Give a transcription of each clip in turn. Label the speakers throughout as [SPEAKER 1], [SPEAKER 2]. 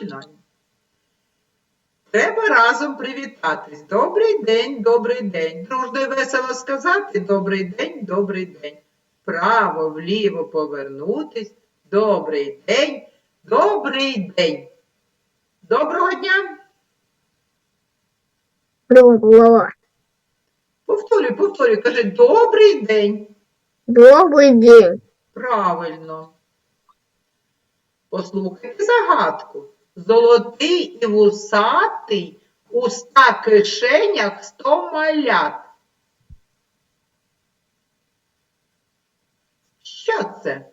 [SPEAKER 1] Починаємо. Треба разом привітатись. Добрий день, добрий день. Дружно і весело сказати добрий день, добрий день. Вправо, вліво повернутись. Добрий день, добрий день. Доброго дня.
[SPEAKER 2] Доброго.
[SPEAKER 1] Повторюй, повторюй, кажи добрий день.
[SPEAKER 2] Добрий день.
[SPEAKER 1] Правильно. Послухайте загадку. Золотий і вусатий у ста кишенях сто малят. Що це?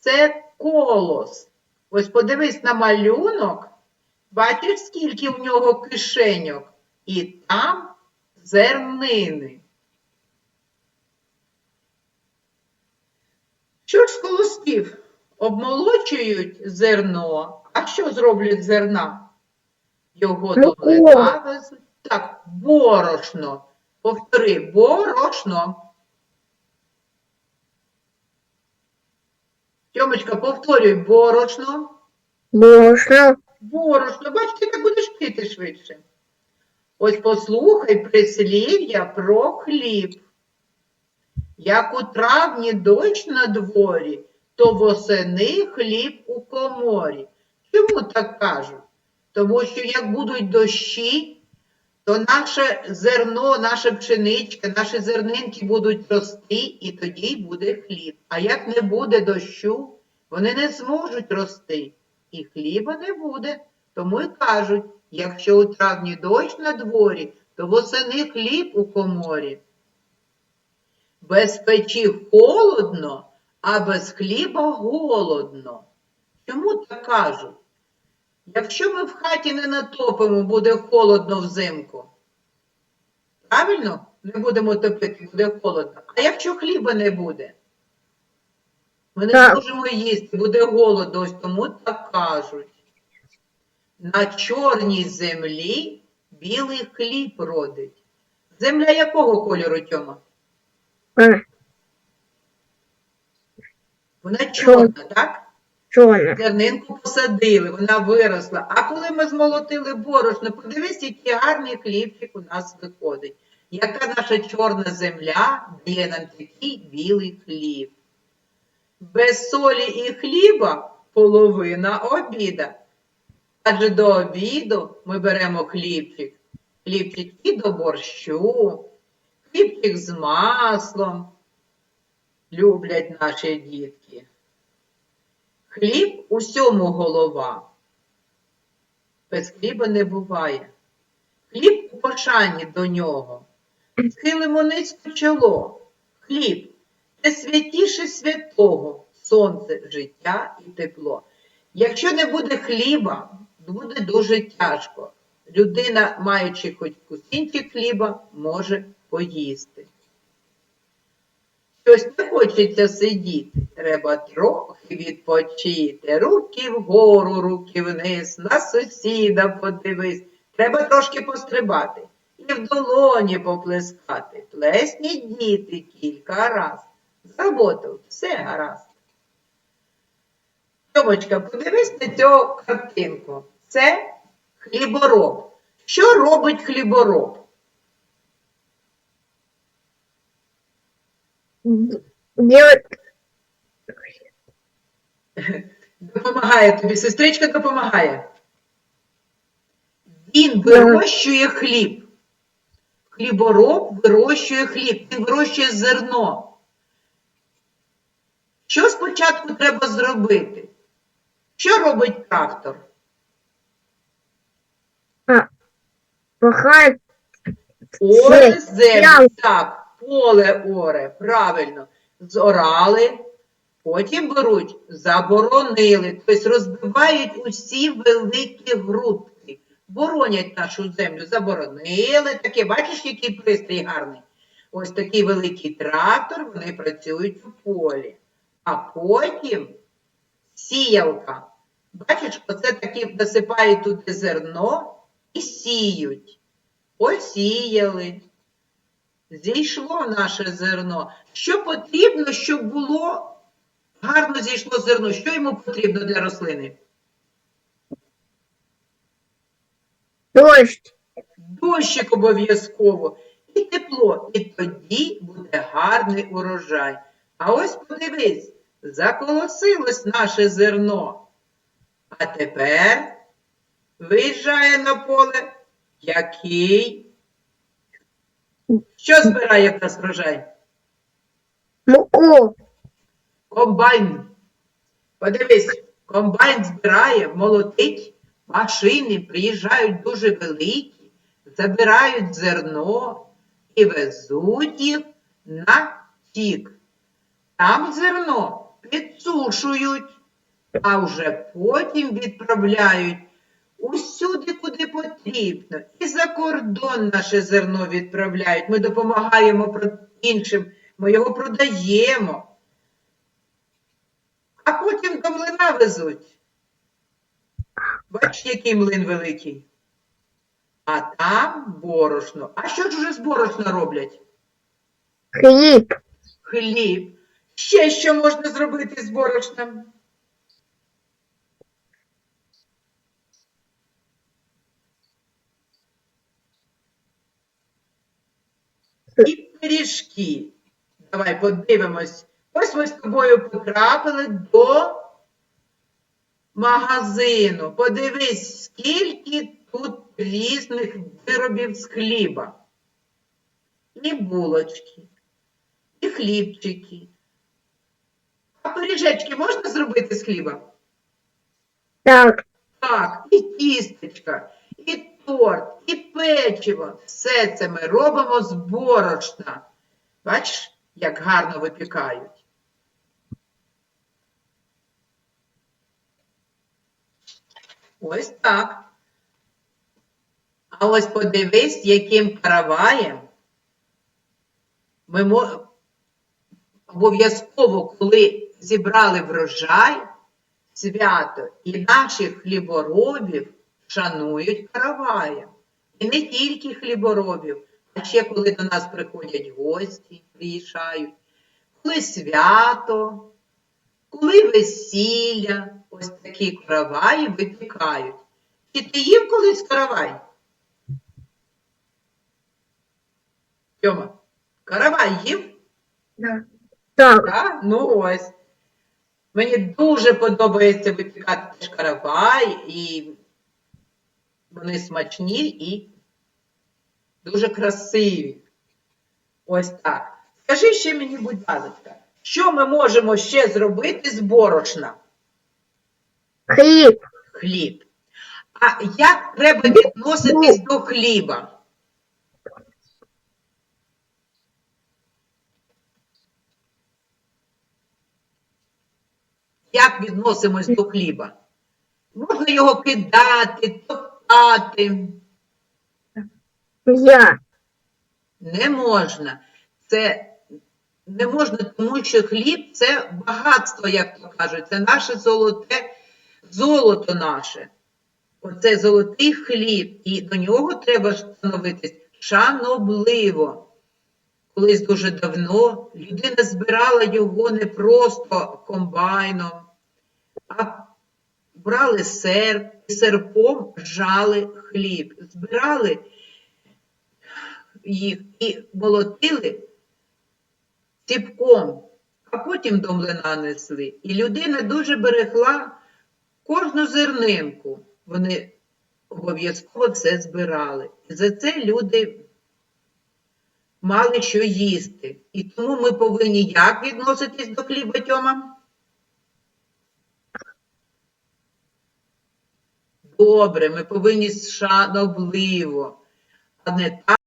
[SPEAKER 1] Це колос. Ось подивись на малюнок. Бачиш, скільки в нього кишеньок? І там зернини. Що ж з колосків? Обмолочують зерно. А що зроблять з зерна? Його до везуть. Так, борошно. Повтори, борошно. Тьомочка, повторюй, борошно.
[SPEAKER 2] Борошно.
[SPEAKER 1] Борошно, бачите, так будеш пити швидше. Ось послухай прислів'я про хліб. Як у травні дощ на дворі, то восени хліб у коморі. Чому так кажуть? Тому що як будуть дощі, то наше зерно, наша пшеничка, наші зернинки будуть рости, і тоді буде хліб. А як не буде дощу, вони не зможуть рости, і хліба не буде. Тому й кажуть, якщо у травні дощ на дворі, то восени хліб у коморі. Без печі холодно, а без хліба голодно. Чому так кажуть? Якщо ми в хаті не натопимо, буде холодно взимку. Правильно? Не будемо топити, буде холодно. А якщо хліба не буде? Ми не
[SPEAKER 2] Так.
[SPEAKER 1] зможемо їсти, буде голодно, ось тому так кажуть. На чорній землі білий хліб родить. Земля якого кольору, Тьома? Вона чорна, так?
[SPEAKER 2] чорно.
[SPEAKER 1] Зернинку посадили, вона виросла. А коли ми змолотили борошно, подивись, який гарний хлібчик у нас виходить. Яка наша чорна земля дає нам такий білий хліб. Без солі і хліба половина обіда. Адже до обіду ми беремо хлібчик. Хлібчик і до борщу, хлібчик з маслом. Люблять наші дітки. Хліб усьому голова. Без хліба не буває. Хліб у пошані до нього. Схилимо низько чоло. Хліб це святіше святого, сонце, життя і тепло. Якщо не буде хліба, буде дуже тяжко. Людина, маючи хоч кусінчик хліба, може поїсти. Щось не хочеться сидіти, треба трохи відпочити. Руки вгору, руки вниз, на сусіда подивись. Треба трошки пострибати і в долоні поплескати. Плесніть діти кілька раз. За роботу все гаразд. Тьомочка, подивись на цю картинку. Це хлібороб. Що робить хлібороб?
[SPEAKER 2] Делать
[SPEAKER 1] Допомагає тобі, сестричка допомагає. Він вирощує хліб. Хлібороб вирощує хліб, він вирощує зерно. Що спочатку треба зробити? Що робить трактор?
[SPEAKER 2] пахать
[SPEAKER 1] Оре
[SPEAKER 2] Це
[SPEAKER 1] Так, поле оре, правильно. Зорали, потім беруть, заборонили, тобто розбивають усі великі грудки. Боронять нашу землю, заборонили. Таке, бачиш, який пристрій гарний? Ось такий великий трактор, вони працюють у полі. А потім сіялка. Бачиш, оце такі насипають туди зерно і сіють. Посіяли, зійшло наше зерно. Що потрібно, щоб було гарно зійшло зерно? Що йому потрібно для рослини?
[SPEAKER 2] дождь,
[SPEAKER 1] Дощик обов'язково і тепло, і тоді буде гарний урожай. А ось подивись, заколосилось наше зерно. А тепер виїжджає на поле який? Що збирає в нас врожай?
[SPEAKER 2] муку,
[SPEAKER 1] Комбайн. Подивись, комбайн збирає, молотить, машини приїжджають дуже великі, забирають зерно і везуть їх на тік. Там зерно підсушують, а вже потім відправляють усюди, куди потрібно. І за кордон наше зерно відправляють. Ми допомагаємо іншим, ми його продаємо а потім до млина везуть. Бач, який млин великий. А там борошно. А що ж уже з борошна роблять?
[SPEAKER 2] хліб,
[SPEAKER 1] Хліб. Ще що можна зробити з борошном? І пиріжки. Давай подивимось. Ось ми з тобою потрапили до магазину. Подивись, скільки тут різних виробів з хліба. І булочки, і хлібчики. А пиріжечки можна зробити з хліба?
[SPEAKER 2] так,
[SPEAKER 1] Так, і тістечка, і торт, і печиво. Все це ми робимо з борошна. Бачиш, як гарно випікають. Ось так. А ось подивись, яким караваєм ми мо- обов'язково, коли зібрали врожай, свято і наших хліборобів шанують караваєм. І не тільки хліборобів, а ще коли до нас приходять гості, приїжджають, коли свято, коли весілля, ось такі караваї випікають. Чи ти їв колись каравай? Тьома, каравай їв?
[SPEAKER 2] так,
[SPEAKER 1] Так? Ну ось. Мені дуже подобається випікати теж каравай, і вони смачні і дуже красиві. Ось так. Скажи ще мені, будь ласка, що ми можемо ще зробити з борошна?
[SPEAKER 2] хліб,
[SPEAKER 1] Хліб. А як треба відноситись до хліба? Як відносимось до хліба? Можна його кидати, топтати?
[SPEAKER 2] я,
[SPEAKER 1] Не можна. Це не можна, тому що хліб це багатство, як то кажуть, це наше золоте, золото наше. Оце золотий хліб, і до нього треба становитись шанобливо. Колись дуже давно людина збирала його не просто комбайном, а брали серп і серпом жали хліб. Збирали їх і молотили ціпком, а потім до млина несли. І людина дуже берегла кожну зернинку. Вони обов'язково все збирали. І за це люди мали що їсти. І тому ми повинні як відноситись до хліба, Тьома? Добре, ми повинні шанобливо, а не так.